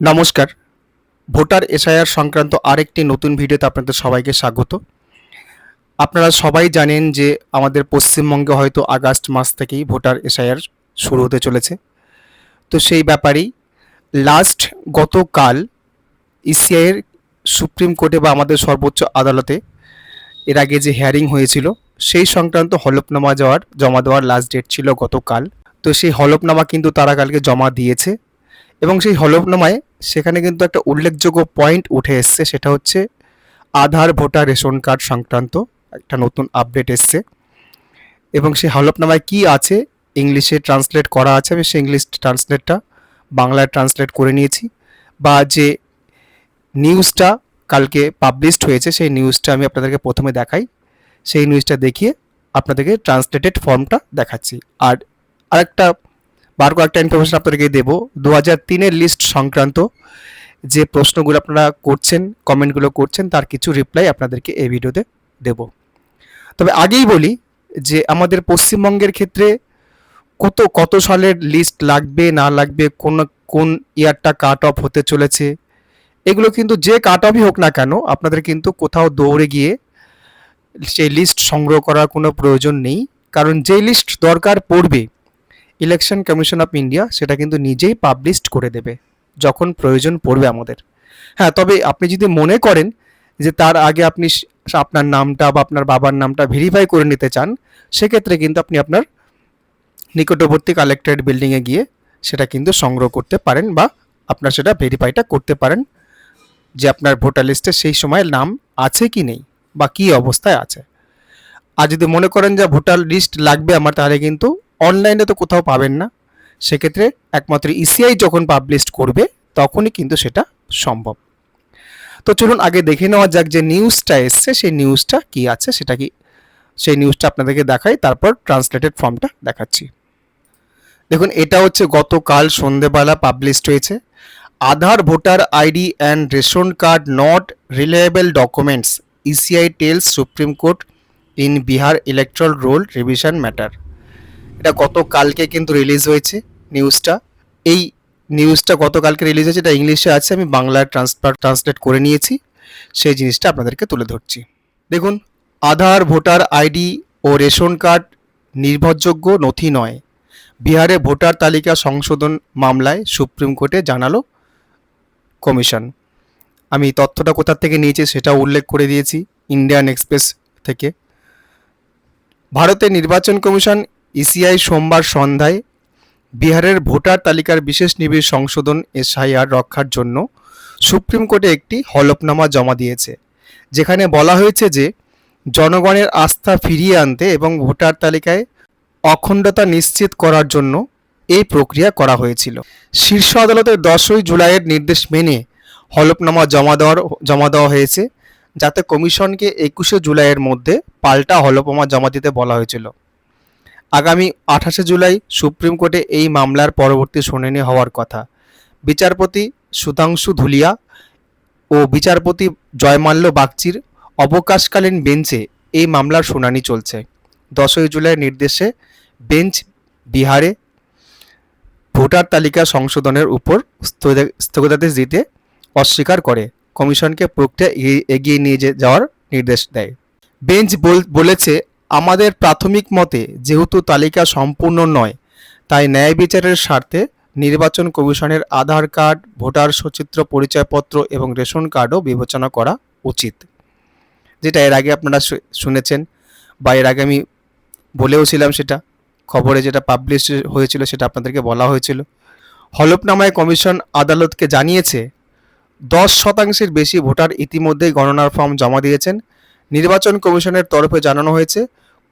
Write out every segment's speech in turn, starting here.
নমস্কার। Voter SIR সংক্রান্ত আরেকটি নতুন ভিডিওতে আপনাদের সবাইকে স্বাগত। আপনারা সবাই জানেন যে আমাদের পশ্চিমবঙ্গে হয়তো আগস্ট মাস থেকেই ভোটার এসআইআর শুরু হতে চলেছে। তো সেই ব্যাপারেই লাস্ট গতকাল ইসিআইয়ের সুপ্রিম কোর্টে বা আমাদের সর্বোচ্চ আদালতে এর আগে যে হিয়ারিং হয়েছিল, সেই সংক্রান্ত হলফনামা যাওয়ার, জমা দেওয়ার লাস্ট ডেট ছিল গতকাল। তো সেই হলফনামা কিন্তু তারা কালকে জমা দিয়েছে। এবং সেই হলফনামায় সেখানে কিন্তু একটা উল্লেখযোগ্য পয়েন্ট উঠে এসছে, সেটা হচ্ছে আধার, ভোটার, রেশন কার্ড সংক্রান্ত একটা নতুন আপডেট এসছে। এবং সেই হলফনামায় কি আছে? ইংলিশে ট্রান্সলেট করা আছে, আমি সেই ইংলিশ ট্রান্সলেটটা বাংলায় ট্রান্সলেট করে নিয়েছি। বা যে নিউজটা কালকে পাবলিশড হয়েছে, সেই নিউজটা আমি আপনাদেরকে প্রথমে দেখাই। সেই নিউজটা দেখিয়ে আপনাদেরকে ট্রান্সলেটেড ফর্মটা দেখাচ্ছি। আর আরেকটা বার কয়েকটা ইনফরমেশন আপনাদেরকে দেবো। দু হাজার তিনের লিস্ট সংক্রান্ত যে প্রশ্নগুলো আপনারা করছেন কমেন্টগুলো করছেন, তার কিছু রিপ্লাই আপনাদেরকে এই ভিডিওতে দেব। তবে আগেই বলি যে আমাদের পশ্চিমবঙ্গের ক্ষেত্রে কত কত সালের লিস্ট লাগবে, না লাগবে, কোন কোন ইয়ারটা কাট অফ হতে চলেছে, এগুলো কিন্তু যে কাট অফই হোক না কেন, আপনাদের কিন্তু কোথাও দৌড়ে গিয়ে সেই লিস্ট সংগ্রহ করার কোনো প্রয়োজন নেই। কারণ যে লিস্ট দরকার পড়বে ইলেকশন কমিশন অফ ইন্ডিয়া সেটা কিন্তু নিজেই পাবলিশড করে দেবে, যখন প্রয়োজন পড়বে আমাদের। হ্যাঁ তবে আপনি যদি মনে করেন যে তার আগে আপনি আপনার নামটা বা আপনার বাবার নামটা ভেরিফাই করে নিতে চান, সেক্ষেত্রে কিন্তু আপনি আপনার নিকটবর্তী কালেক্টরেট বিল্ডিংয়ে গিয়ে সেটা কিন্তু সংগ্রহ করতে পারেন বা আপনার সেটা ভেরিফাইটা করতে পারেন যে আপনার ভোটার লিস্টে সেই সময় নাম আছে কি নেই বা কী অবস্থায় আছে। আর যদি মনে করেন যে ভোটার লিস্ট লাগবে আমার, তাহলে কিন্তু অনলাইনে তো কোথাও পাবেন না। সেক্ষেত্রে একমাত্র ইসিআই যখন পাবলিশ করবে, তখনই কিন্তু সেটা সম্ভব। তো চলুন আগে দেখে নেওয়া যাক যে নিউজটা এসছে, সেই নিউজটা কি আছে, সেটা কি সেই নিউজটা আপনাদেরকে দেখাই, তারপর ট্রান্সলেটেড ফর্মটা দেখাচ্ছি। দেখুন, এটা হচ্ছে গতকাল সন্ধেবেলা পাবলিশড হয়েছে। Aadhaar, voter ID and ration card not reliable documents ECI tells supreme court in Bihar electoral roll revision matter এটা গতকালকে কিন্তু রিলিজ হয়েছে নিউজটা এই নিউজটা গতকালকে রিলিজ হয়েছে, এটা ইংলিশে আছে, আমি বাংলায় ট্রান্সফার ট্রান্সলেট করে নিয়েছি। সেই জিনিসটা আপনাদেরকে তুলে ধরছি। দেখুন, আধার, ভোটার আইডি ও রেশন কার্ড নির্ভরযোগ্য, নথি নয়। বিহারে ভোটার তালিকা সংশোধন মামলায় সুপ্রিম কোর্টে জানালো কমিশন। আমি তথ্যটা কোথা থেকে নিয়েছি সেটা উল্লেখ করে দিয়েছি, ইন্ডিয়ান এক্সপ্রেস থেকে। ভারতের নির্বাচন কমিশন ইসিআই সোমবার সন্ধ্যায় বিহারের ভোটার তালিকার বিশেষ নিবিড় সংশোধন এসআইআর রক্ষার জন্য সুপ্রিম কোর্টে একটি হলফনামা জমা দিয়েছে, যেখানে বলা হয়েছে যে জনগণের আস্থা ফিরিয়ে আনতে এবং ভোটার তালিকায় অখণ্ডতা নিশ্চিত করার জন্য এই প্রক্রিয়া করা হয়েছিল। শীর্ষ আদালতের দশই জুলাইয়ের নির্দেশ মেনে হলফনামা জমা দেওয়ার, জমা দেওয়া হয়েছে, যাতে কমিশনকে একুশে জুলাইয়ের মধ্যে পাল্টা হলফনামা জমা দিতে বলা হয়েছিল। আগামী আঠাশে জুলাই সুপ্রিম কোর্টে এই মামলার পরবর্তী শুনানি হওয়ার কথা। বিচারপতি সুধাংশু ধুলিয়া ও বিচারপতি জয়মাল্য বাগচির অবকাশকালীন বেঞ্চে এই মামলার শুনানি চলছে। দশই জুলাই নির্দেশে বেঞ্চ বিহারে ভোটার তালিকা সংশোধনের উপর স্থগিতা- স্থগিতাদেশ দিতে অস্বীকার করে। কমিশনকে প্রক্রিয়া এগিয়ে- নিয়ে যাওয়ার নির্দেশ দেয়। বেঞ্চ বল- বলেছে আমাদের প্রাথমিক মতে যেহেতু তালিকা সম্পূর্ণ নয়, তাই ন্যায় বিচারের স্বার্থে নির্বাচন কমিশনের আধার কার্ড, ভোটার সচিত্র পরিচয়পত্র এবং রেশন কার্ডও বিবেচনা করা উচিত। যেটা এর আগে আপনারা শুনেছেন বা এর আগে আমি বলেও ছিলাম সেটা, খবরে যেটা পাবলিশ হয়েছিল সেটা আপনাদেরকে বলা হয়েছিল। হলফনামায় কমিশন আদালতকে জানিয়েছে, দশ শতাংশের বেশি ভোটার ইতিমধ্যেই গণনার ফর্ম জমা দিয়েছেন। নির্বাচন কমিশনের তরফে জানানো হয়েছে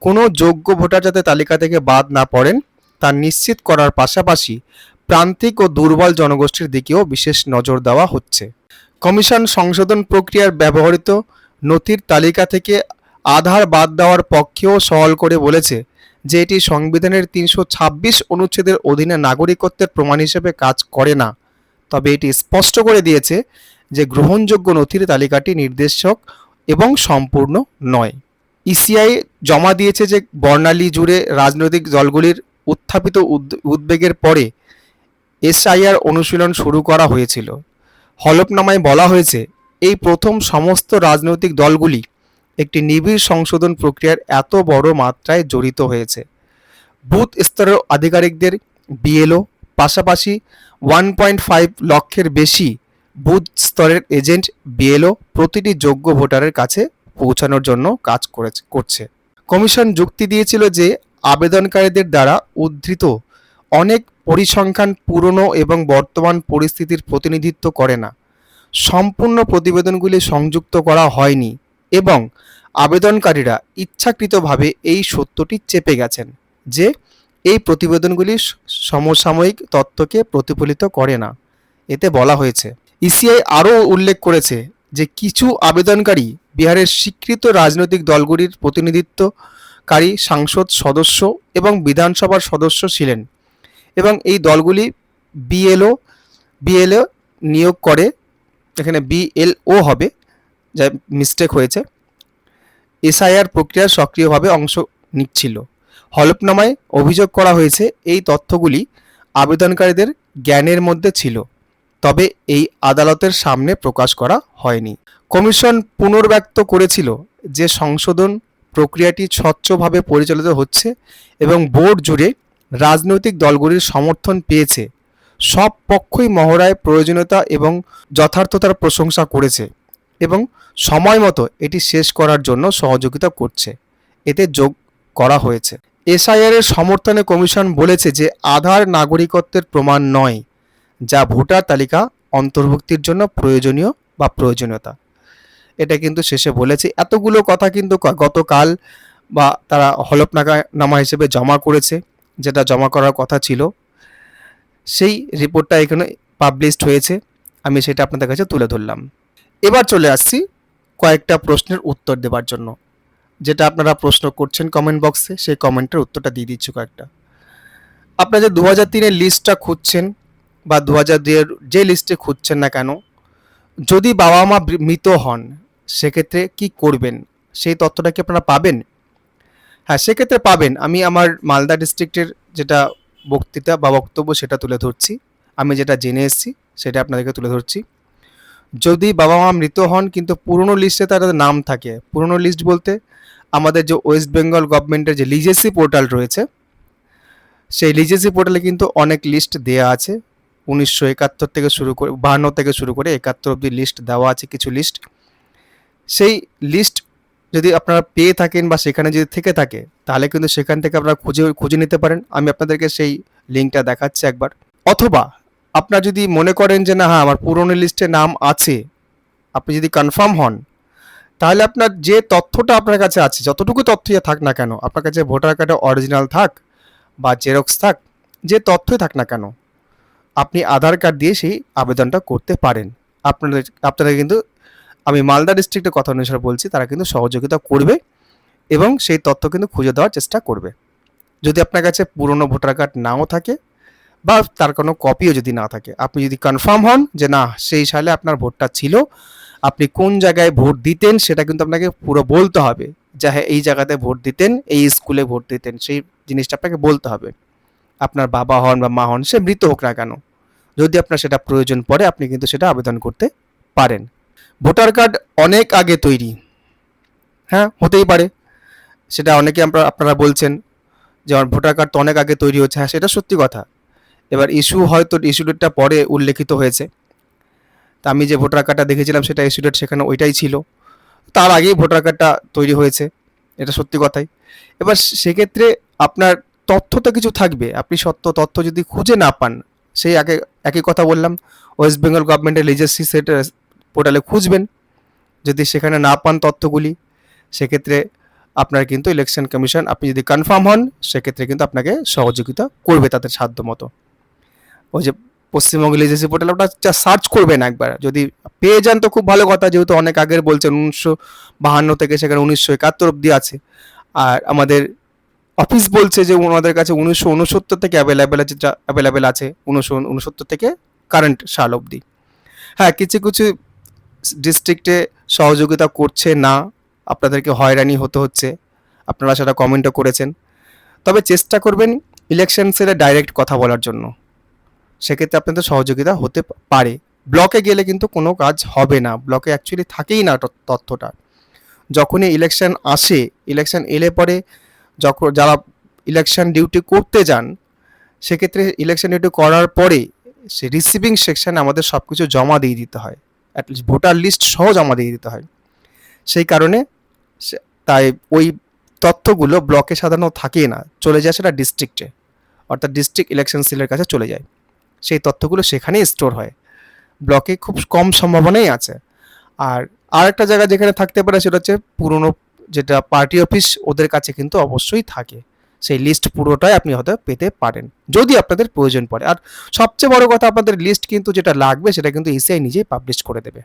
কোনো যোগ্য ভোটার যাতে তালিকা থেকে বাদ না পড়েন, তা নিশ্চিত করার পাশাপাশি প্রান্তিক ও দুর্বল জনগোষ্ঠীর দিকেও বিশেষ নজর দেওয়া হচ্ছে। কমিশন সংশোধন প্রক্রিয়ার ব্যবহৃত নথির তালিকা থেকে আধার বাদ দেওয়ার পক্ষেও সহল করে বলেছে যে এটি সংবিধানের তিনশো ছাব্বিশ অনুচ্ছেদের অধীনে নাগরিকত্বের প্রমাণ হিসেবে কাজ করে না। তবে এটি স্পষ্ট করে দিয়েছে যে গ্রহণযোগ্য নথির তালিকাটি নির্দেশক এবং সম্পূর্ণ নয়। ইসিআই জমা দিয়েছে যে বর্ণালী জুড়ে রাজনৈতিক দলগুলির উত্থাপিত উদ- উদ্বেগের পরে এসআইআর অনুশীলন শুরু করা হয়েছিল। হলফনামায় বলা হয়েছে, এই প্রথম সমস্ত রাজনৈতিক দলগুলি একটি নিবিড় সংশোধন প্রক্রিয়ার এত বড় মাত্রায় জড়িত হয়েছে। বুথ স্তরের আধিকারিকদের বিএলও পাশাপাশি ওয়ান পয়েন্ট ফাইভ লক্ষের বেশি বুথ স্তরের এজেন্ট বিএলও প্রতিটি যোগ্য ভোটারের কাছে পৌঁছানোর জন্য কাজ করেছে, করছে। কমিশন যুক্তি দিয়েছিল যে আবেদনকারীদের দ্বারা উদ্ধৃত অনেক পরিসংখ্যান পুরনো এবং বর্তমান পরিস্থিতির প্রতিনিধিত্ব করে না। সম্পূর্ণ প্রতিবেদনগুলি সংযুক্ত করা হয়নি এবং আবেদনকারীরা ইচ্ছাকৃতভাবে এই সত্যটি চেপে গেছেন যে এই প্রতিবেদনগুলি সমসাময়িক তত্ত্বকে প্রতিফলিত করে না। এতে বলা হয়েছে, ইসিআই আরও উল্লেখ করেছে যে কিছু আবেদনকারী বিহারের স্বীকৃত রাজনৈতিক দলগুলির প্রতিনিধিত্বকারী সাংসদ সদস্য এবং বিধানসভার সদস্য ছিলেন এবং এই দলগুলি বিএলও বিএলও নিয়োগ করে, এখানে বিএলও হবে, যা মিস্টেক হয়েছে। এসআইআর প্রক্রিয়া সক্রিয়ভাবে অংশ নিচ্ছিল। হলফনামায় অভিযোগ করা হয়েছে, এই তথ্যগুলি আবেদনকারীদের জ্ঞানের মধ্যে ছিল। তবে এই আদালতের সামনে প্রকাশ করা হয়নি। কমিশন পুনর্ব্যক্ত করেছিল যে সংশোধন প্রক্রিয়াটি স্বচ্ছভাবে পরিচালিত হচ্ছে এবং বোর্ড জুড়ে রাজনৈতিক দলগুলির সমর্থন পেয়েছে। সব পক্ষই মহড়ায় প্রয়োজনীয়তা এবং যথার্থতার প্রশংসা করেছে এবং সময় মতো এটি শেষ করার জন্য সহযোগিতা করছে। এতে যোগ করা হয়েছে। এসআইআর এর সমর্থনে কমিশন বলেছে যে আধার নাগরিকত্বের প্রমাণ নয়। যা ভোটার তালিকা অন্তর্ভুক্তির জন্য প্রয়োজনীয় বা প্রয়োজনীয়তা। এটা কিন্তু শেষে বলেছে। এতগুলো কথা কিন্তু গতকাল বা তারা হলফনামা নামা হিসেবে জমা করেছে, যেটা জমা করার কথা ছিল। সেই রিপোর্টটা এখানে পাবলিশড হয়েছে। আমি সেটা আপনাদের কাছে তুলে ধরলাম। এবার চলে আসছি কয়েকটা প্রশ্নের উত্তর দেওয়ার জন্য। যেটা আপনারা প্রশ্ন করছেন কমেন্ট বক্সে সেই কমেন্টের উত্তরটা দিয়ে দিচ্ছি কয়েকটা। আপনারা যে দু হাজার তিনের লিস্টটা খুঁজছেন বা দু হাজার দুইয়ের যে লিস্টে খুঁজছেন না কেন, যদি বাবা মা মৃত হন, সেক্ষেত্রে কি করবেন? সেই তথ্যটা কি আপনারা পাবেন? হ্যাঁ সেক্ষেত্রে পাবেন। আমি আমার মালদা ডিস্ট্রিক্টের যেটা বক্তৃতা বা বক্তব্য সেটা তুলে ধরছি। আমি যেটা জেনে এসেছি, সেটা আপনাদেরকে তুলে ধরছি। যদি বাবা মা মৃত হন, কিন্তু পুরনো লিস্টে তাদের নাম থাকে, পুরনো লিস্ট বলতে আমাদের যে ওয়েস্ট বেঙ্গল গভর্নমেন্টের যে লিজেসি পোর্টাল রয়েছে, সেই লিজেসি পোর্টালে কিন্তু অনেক লিস্ট দেয়া আছে। উনিশশো একাত্তর থেকে শুরু করে, বাহান্ন থেকে শুরু করে একাত্তর অব্দি লিস্ট দেওয়া আছে কিছু লিস্ট সেই লিস্ট যদি আপনারা পেয়ে থাকেন বা সেখানে যদি থেকে থাকে, তাহলে কিন্তু সেখান থেকে আপনারা খুঁজে খুঁজে নিতে পারেন। আমি আপনাদেরকে সেই লিঙ্কটা দেখাচ্ছি একবার। অথবা আপনার যদি মনে করেন যে না হ্যাঁ আমার পুরনো লিস্টে নাম আছে, আপনি যদি কনফার্ম হন, তাহলে আপনার যে তথ্যটা আপনার কাছে আছে, যতটুকু তথ্যই থাক না কেন, আপনার কাছে ভোটার কার্ডে অরিজিনাল থাক বা জেরক্স থাক, যে তথ্যই থাক না কেন আপনি আধার কার্ড দিয়ে সেই আবেদনটা করতে পারেন। আপনাদের আপনাদের কিন্তু, আমি মালদা ডিস্ট্রিক্টের কথা অনুসারে বলছি, তারা কিন্তু সহযোগিতা করবে এবং সেই তথ্য কিন্তু খুঁজে দেওয়ার চেষ্টা করবে। যদি আপনার কাছে পুরনো ভোটার কার্ড নাও থাকে বা তার কোনো কপিও যদি না থাকে, আপনি যদি কনফার্ম হন যে না, সেই সালে আপনার ভোটটা ছিল, আপনি কোন জায়গায় ভোট দিতেন সেটা কিন্তু আপনাকে পুরো বলতে হবে। যা হ্যাঁ এই জায়গাতে ভোট দিতেন, এই স্কুলে ভোট দিতেন, সেই জিনিসটা আপনাকে বলতে হবে। আপনার বাবা হন বা মা হন, সে মৃত হোক না কেন। যদি আপনার সেটা প্রয়োজন পড়ে, আপনি কিন্তু সেটা আবেদন করতে পারেন। ভোটার কার্ড অনেক আগে তৈরি। হ্যাঁ হতেই পারে। সেটা অনেকে আমরা, আপনারা বলছেন যে আমার ভোটার কার্ড তো অনেক আগে তৈরি হচ্ছে। হ্যাঁ সেটা সত্যি কথা। এবার ইস্যু হয়তো ইস্যু ডেটটা পরে উল্লেখিত হয়েছে। তা আমি যে ভোটার কার্ডটা দেখেছিলাম, সেটা ইস্যু ডেট সেখানে ওইটাই ছিল। তার আগেই ভোটার কার্ডটা তৈরি হয়েছে। এটা সত্যি কথাই। এবার সেক্ষেত্রে আপনার তথ্য তো কিছু থাকবে। আপনি সত্য তথ্য যদি খুঁজে না পান সেই আগে একই কথা বললাম ওয়েস্ট বেঙ্গল গভর্নমেন্টের লিজেসি সেট পোর্টালে খুঁজবেন। যদি সেখানে না পান তথ্যগুলি, সেক্ষেত্রে আপনার কিন্তু ইলেকশন কমিশন আপনি যদি কনফার্ম হন, সেক্ষেত্রে কিন্তু আপনাকে সহযোগিতা করবে তাদের সাধ্য মতো। ওই যে পশ্চিমবঙ্গ লিজেসি পোর্টাল ওটা সার্চ করবেন একবার। যদি পেয়ে যান তো খুব ভালো কথা, যেহেতু অনেক আগের বলছেন, উনিশশো বাহান্ন থেকে সেখানে উনিশশো একাত্তর অব্দি আছে। আর আমাদের অফিস বলছে যে ওনাদের কাছে উনিশশো উনসত্তর থেকে অ্যাভেলেবেল আছে অ্যাভেলেবেল আছে উনিশশো উনসত্তর থেকে কারেন্ট সাল অবধি। হ্যাঁ কিছু কিছু ডিস্ট্রিক্টে সহযোগিতা করছে না, আপনাদেরকে হয়রানি হতে হচ্ছে, আপনারা সেটা কমেন্টও করেছেন। তবে চেষ্টা করবেন ইলেকশন সেলে ডাইরেক্ট কথা বলার জন্য। সেক্ষেত্রে আপনাদের সহযোগিতা হতে পারে। ব্লকে গেলে কিন্তু কোনো কাজ হবে না ব্লকে অ্যাকচুয়ালি থাকেই না তথ্যটা। যখনই ইলেকশন আসে ইলেকশন এলে পরে যখন যারা ইলেকশন ডিউটি করতে যান, সেক্ষেত্রে ইলেকশন ডিউটি করার পরে সে রিসিভিং সেকশনে আমাদের সব কিছু জমা দিয়ে দিতে হয়। অ্যাটলিস্ট ভোটার লিস্ট সহ জমা দিয়ে দিতে হয়। সেই কারণে তাই ওই তথ্যগুলো ব্লকে সাধারণত থাকে না, চলে যায় সেটা ডিস্ট্রিক্টে অর্থাৎ ডিস্ট্রিক্ট ইলেকশন সেলের কাছে চলে যায়। সেই তথ্যগুলো সেখানেই স্টোর হয়। ব্লকে খুব কম সম্ভাবনাই আছে। আর আরেকটা জায়গা যেখানে থাকতে পারে সেটা হচ্ছে পুরনো যেটা পার্টি অফিস ওদের কাছে কিন্তু অবশ্যই থাকে। সেই লিস্ট পুরোটাই আপনি হয়তো পেতে পারেন, যদি আপনাদের প্রয়োজন পড়ে। আর সবচেয়ে বড় কথা আপনাদের লিস্ট কিন্তু যেটা লাগবে, সেটা কিন্তু ইসিআই নিজেই পাবলিশ করে দেবে।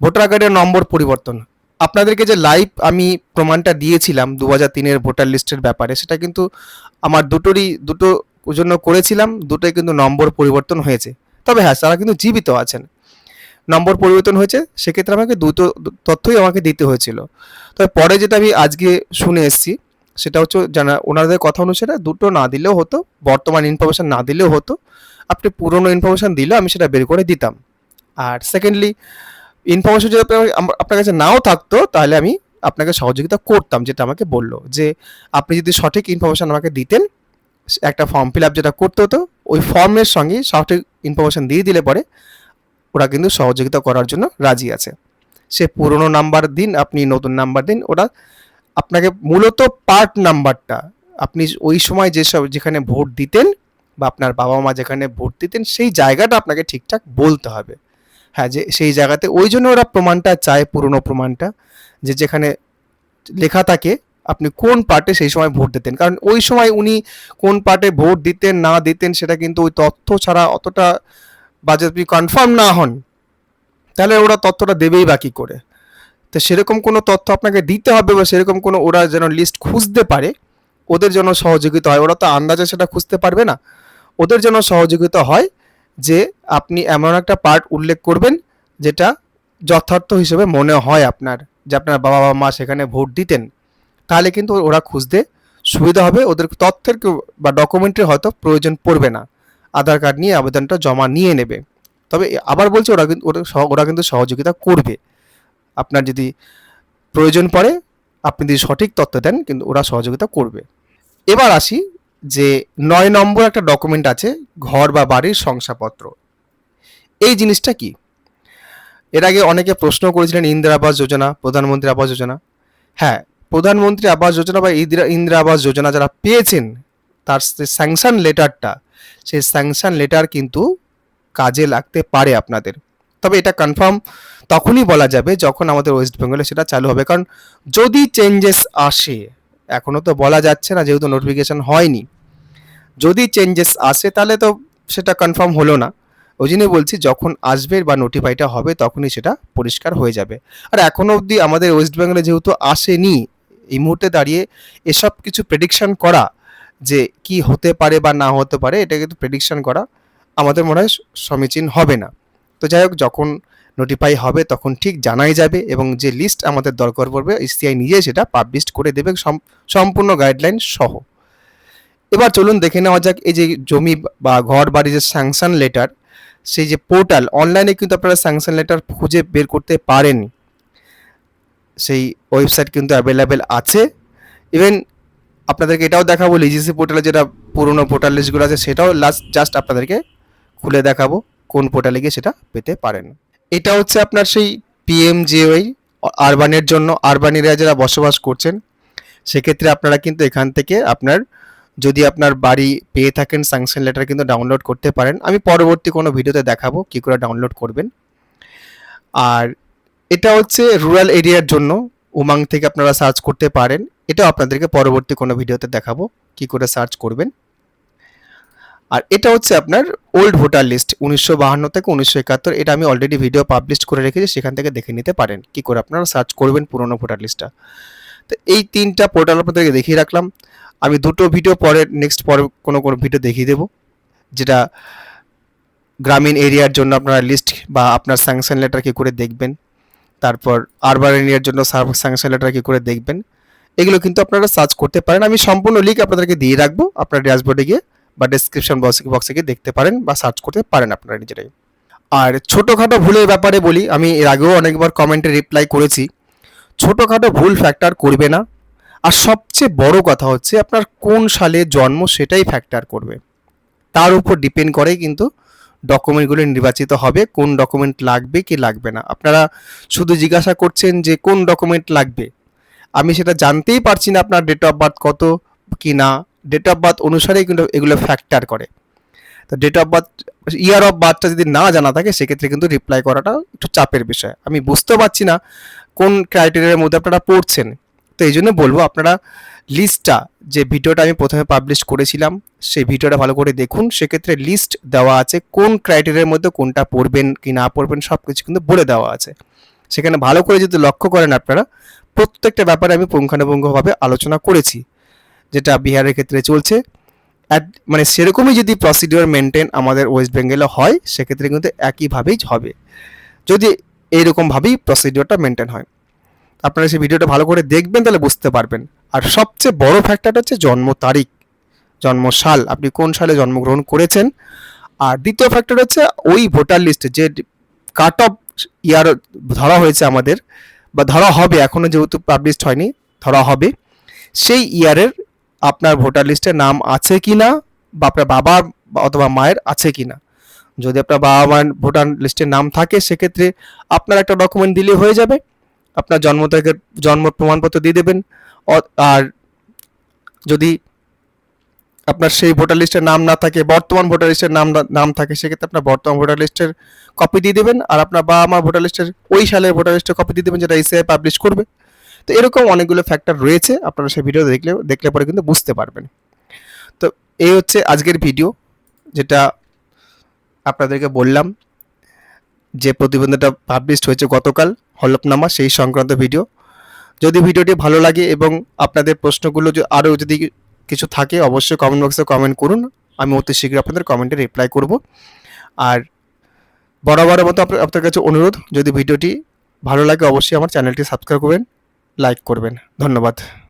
ভোটার কার্ডের নম্বর পরিবর্তন। আপনাদেরকে যে লাইভ আমি প্রমাণটা দিয়েছিলাম দু হাজার তিনের ভোটার লিস্টের ব্যাপারে, সেটা কিন্তু আমার দুটোরই, দুটো জন্য করেছিলাম, দুটোই কিন্তু নম্বর পরিবর্তন হয়েছে। তবে হ্যাঁ তারা কিন্তু জীবিত আছেন। নম্বর পরিবর্তন হয়েছে, সেক্ষেত্রে আমাকে দুটো তথ্যই আমাকে দিতে হয়েছিল। তবে পরে যেটা আমি আজকে শুনে এসেছি, সেটা হচ্ছে জানা ওনাদের কথা অনুসারে দুটো না দিলেও হতো, বর্তমান ইনফরমেশান না দিলেও হতো, আপনি পুরনো ইনফরমেশন দিলেও আমি সেটা বের করে দিতাম। আর সেকেন্ডলি ইনফরমেশন যদি আপনার কাছে নাও থাকতো, তাহলে আমি আপনাকে সহযোগিতা করতাম, যেটা আমাকে বলল। যে আপনি যদি সঠিক ইনফরমেশন আমাকে দিতেন, একটা ফর্ম ফিল আপ যেটা করতে হতো, ওই ফর্মের সঙ্গে সঠিক ইনফরমেশন দিয়ে দিলে পরে ওরা কিন্তু সহযোগিতা করার জন্য রাজি আছে। সে পুরনো নাম্বার দিন, আপনি নতুন নাম্বার দিন, ওরা আপনাকে মূলত পার্ট নাম্বারটা, আপনি ওই সময় যেসব যেখানে ভোট দিতেন বা আপনার বাবা মা যেখানে ভোট দিতেন, সেই জায়গাটা আপনাকে ঠিকঠাক বলতে হবে। হ্যাঁ যে সেই জায়গাতে ওই জন্য ওরা প্রমাণটা চায়, পুরনো প্রমাণটা, যে যেখানে লেখা থাকে, আপনি কোন পার্টে সেই সময় ভোট দিতেন। কারণ ওই সময় উনি কোন পার্টে ভোট দিতেন, না দিতেন, সেটা কিন্তু ওই তথ্য ছাড়া অতটা বা যদি কনফার্ম না হন, তাহলে ওরা তথ্যটা দেবেই বাকি করে? তো সেরকম কোনো তথ্য আপনাকে দিতে হবে বা সেরকম কোনো ওরা যেন লিস্ট খুঁজতে পারে, ওদের জন্য সহযোগিতা হয়। ওরা তো আন্দাজে সেটা খুঁজতে পারবে না। ওদের জন্য সহযোগিতা হয় যে আপনি এমন একটা পার্ট উল্লেখ করবেন, যেটা যথার্থ হিসেবে মনে হয় আপনার, যে আপনার বাবা বা মা সেখানে ভোট দিতেন। তাহলে কিন্তু ওরা খুঁজতে সুবিধা হবে। ওদের তথ্যের বা ডকুমেন্টের হয়তো প্রয়োজন পড়বে না। আধার কার্ড নিয়ে আবেদনটা জমা নিয়ে নেবে। তবে আবার বলছি, ওরা কিন্তু ওরা কিন্তু সহযোগিতা করবে। আপনার যদি প্রয়োজন পড়ে, আপনি যদি সঠিক তথ্য দেন, কিন্তু ওরা সহযোগিতা করবে। এবার আসি যে নয় নম্বর একটা ডকুমেন্ট আছে, ঘর বা বাড়ির শংসাপত্র। এই জিনিসটা কি? এর আগে অনেকে প্রশ্ন করেছিলেন, ইন্দিরা আবাস যোজনা, প্রধানমন্ত্রী আবাস যোজনা। হ্যাঁ প্রধানমন্ত্রী আবাস যোজনা বা ইন্দিরা ইন্দিরা আবাস যোজনা যারা পেয়েছেন, তার স্যাংশন লেটারটা সেই স্যাংশন লেটার কিন্তু কাজে লাগতে পারে আপনাদের। তবে এটা কনফার্ম তখনই বলা যাবে যখন আমাদের ওয়েস্ট বেঙ্গলে সেটা চালু হবে। কারণ যদি চেঞ্জেস আসে এখনও তো বলা যাচ্ছে না যেহেতু নোটিফিকেশন হয়নি, যদি চেঞ্জেস আসে তাহলে তো সেটা কনফার্ম হলো না। ওই জন্যই বলছি যখন আসবে বা নোটিফাইটা হবে তখনই সেটা পরিষ্কার হয়ে যাবে। আর এখনও অবধি আমাদের ওয়েস্ট বেঙ্গলে যেহেতু আসেনি, এই মুহূর্তে দাঁড়িয়ে এসব কিছু প্রেডিকশন করা যে কি হতে পারে বা না হতে পারে, এটা কিন্তু প্রেডিকশন করা আমাদের মনে হয় সমীচীন হবে না। তো যাই হোক, যখন নোটিফাই হবে তখন ঠিক জানাই যাবে এবং যে লিস্ট আমাদের দরকার পড়বে ইসিআই নিজে সেটা পাবলিশ করে দেবে সম্পূর্ণ গাইডলাইন সহ। এবার চলুন দেখে নেওয়া যাক, এই যে জমি বা ঘর বাড়ি যে স্যাংশন লেটার সেই যে পোর্টাল অনলাইনে কিন্তু আপনারা স্যাংশন লেটার খুঁজে বের করতে পারেন সেই ওয়েবসাইট কিন্তু অ্যাভেলেবেল আছে। ইভেন আপনাদেরকে এটাও দেখাবো লিজিসি পোর্টালে যেটা পুরোনো পোর্টাল লিস্টগুলো আছে, সেটাও লাস্ট জাস্ট আপনাদেরকে খুলে দেখাবো, কোন পোর্টালে গিয়ে সেটা পেতে পারেন। এটা হচ্ছে আপনার সেই পিএমজেওয়াই আরবানের জন্য আরবান এরিয়া যারা বসবাস করছেন, সেক্ষেত্রে আপনারা কিন্তু এখান থেকে আপনার, যদি আপনার বাড়ি পেয়ে থাকেন স্যাংশন লেটার কিন্তু ডাউনলোড করতে পারেন। আমি পরবর্তী কোনো ভিডিওতে দেখাবো কী করে ডাউনলোড করবেন। আর এটা হচ্ছে রুরাল এরিয়ার জন্য উমাং থেকে আপনারা সার্চ করতে পারেন। এটাও আপনাদেরকে পরবর্তী কোনো ভিডিওতে দেখাবো কি করে সার্চ করবেন। আর এটা হচ্ছে আপনার ওল্ড ভোটার লিস্ট উনিশশো বাহান্ন থেকে উনিশশো একাত্তর, এটা আমি অলরেডি ভিডিও পাবলিশ করে রেখেছি, সেখান থেকে দেখে নিতে পারেন কি করে আপনারা সার্চ করবেন পুরোনো ভোটার লিস্টটা তো এই তিনটা পোর্টাল আপনাদেরকে দেখিয়ে রাখলাম। আমি দুটো ভিডিও পরে নেক্সট পরে কোনো কোনো ভিডিও দেখিয়ে দেবো, যেটা গ্রামীণ এরিয়ার জন্য আপনারা লিস্ট বা আপনার স্যাংশন লেটার কী করে দেখবেন, তারপর আরবান এরিয়ার জন্য স্যাংশন লেটার কী করে দেখবেন এগুলো কিন্তু আপনারা সার্চ করতে পারেন। আমি সম্পূর্ণ লিঙ্ক আপনাদেরকে দিয়ে রাখব। আপনার ড্যাশবোর্ডে গিয়ে বা ডেসক্রিপশন বক্সে বক্সে গিয়ে দেখতে পারেন বা সার্চ করতে পারেন আপনারা নিজেরাই। আর ছোটোখাটো ভুলের ব্যাপারে বলি, আমি এর আগেও অনেকবার কমেন্টে রিপ্লাই করেছি। ছোটোখাটো ভুল ফ্যাক্টর করবে না। আর সবচেয়ে বড় কথা হচ্ছে, আপনার কোন সালে জন্ম সেটাই ফ্যাক্টর করবে। তার উপর ডিপেন্ড করে কিন্তু ডকুমেন্টগুলো নির্বাচিত হবে, কোন ডকুমেন্ট লাগবে কি লাগবে না। আপনারা শুধু জিজ্ঞাসা করছেন যে কোন ডকুমেন্ট লাগবে? আমি সেটা জানতেই পারছি না আপনার ডেট অফ বার্থ কত কি না ডেট অফ বার্থ অনুসারেই কিন্তু এগুলো ফ্যাক্টর করে। তো date of birth year of বার্থটা যদি না জানা থাকে, সেক্ষেত্রে কিন্তু রিপ্লাই করাটা একটু চাপের বিষয়। আমি বুঝতে পারছি না কোন ক্রাইটেরিয়ার মধ্যে আপনারা পড়ছেন। তো এই জন্য বলব, আপনারা লিস্টটা যে ভিডিওটা আমি প্রথমে পাবলিশ করেছিলাম, সেই ভিডিওটা ভালো করে দেখুন। সেক্ষেত্রে লিস্ট দেওয়া আছে কোন ক্রাইটেরিয়ার মধ্যে কোনটা পড়বেন, কি না পড়বেন সব কিছু কিন্তু বলে দেওয়া আছে। সেখানে ভালো করে যদি লক্ষ্য করেন আপনারা প্রত্যেকটা ব্যাপারে আমি পুঙ্খানুপুঙ্খভাবে আলোচনা করেছি, যেটা বিহারের ক্ষেত্রে চলছে। মানে সেরকমই যদি প্রসিডিওর মেনটেন আমাদের ওয়েস্ট বেঙ্গলে হয়, সেক্ষেত্রে কিন্তু একইভাবেই হবে। যদি এইরকমভাবেই প্রসিডিওরটা মেনটেন হয়। আপনারা সেই ভিডিওটা ভালো করে দেখবেন, তাহলে বুঝতে পারবেন। আর সবচেয়ে বড় ফ্যাক্টরটা হচ্ছে জন্ম তারিখ জন্ম সাল আপনি কোন সালে জন্মগ্রহণ করেছেন। আর দ্বিতীয় ফ্যাক্টর হচ্ছে ওই ভোটার লিস্টে যে কাট অফ ইয়ার ধরা হয়েছে আমাদের বা ধরা হবে এখনও যেহেতু পাবলিশড হয়নি, ধরা হবে, সেই ইয়ারের আপনার ভোটার লিস্টে নাম আছে কি না বা আপনার বাবা অথবা মায়ের আছে কি না যদি আপনার বাবা মায়ের ভোটার লিস্টে নাম থাকে, সেক্ষেত্রে আপনার একটা ডকুমেন্ট দিলে হয়ে যাবে। আপনার জন্ম তারিখের জন্ম প্রমাণপত্র দিয়ে দেবেন আর যদি আপনার সেই ভোটার লিস্টের নাম না থাকে, বর্তমান ভোটার লিস্টের নাম নাম থাকে, সেক্ষেত্রে আপনার বর্তমান ভোটার লিস্টের কপি দিয়ে দেবেন আর আপনার বাবা মা ভোটার লিস্টের ওই সালের ভোটার লিস্টের কপি দিয়ে দেবেন যেটা এসিআই পাবলিশ করবে। তো এরকম অনেকগুলো ফ্যাক্টর রয়েছে, আপনারা সেই ভিডিও দেখলে দেখলে পরে কিন্তু বুঝতে পারবেন। তো এই হচ্ছে আজকের ভিডিও যেটা আপনাদেরকে বললাম যে প্রতিবেদনটা পাবলিশড হয়েছে গতকাল, হলফনামা, সেই সংক্রান্ত ভিডিও যদি ভিডিওটি ভালো লাগে এবং আপনাদের প্রশ্নগুলো আরও যদি কিছু থাকে, অবশ্যই কমেন্ট বক্সে কমেন্ট করুন। আমি অতি শীঘ্র আপনাদের কমেন্টে রিপ্লাই করব। আর বরাবর মতো আপনার আপনার কাছে অনুরোধ, যদি ভিডিওটি ভালো লাগে, অবশ্যই আমার চ্যানেলটি সাবস্ক্রাইব করবেন লাইক করবেন। ধন্যবাদ।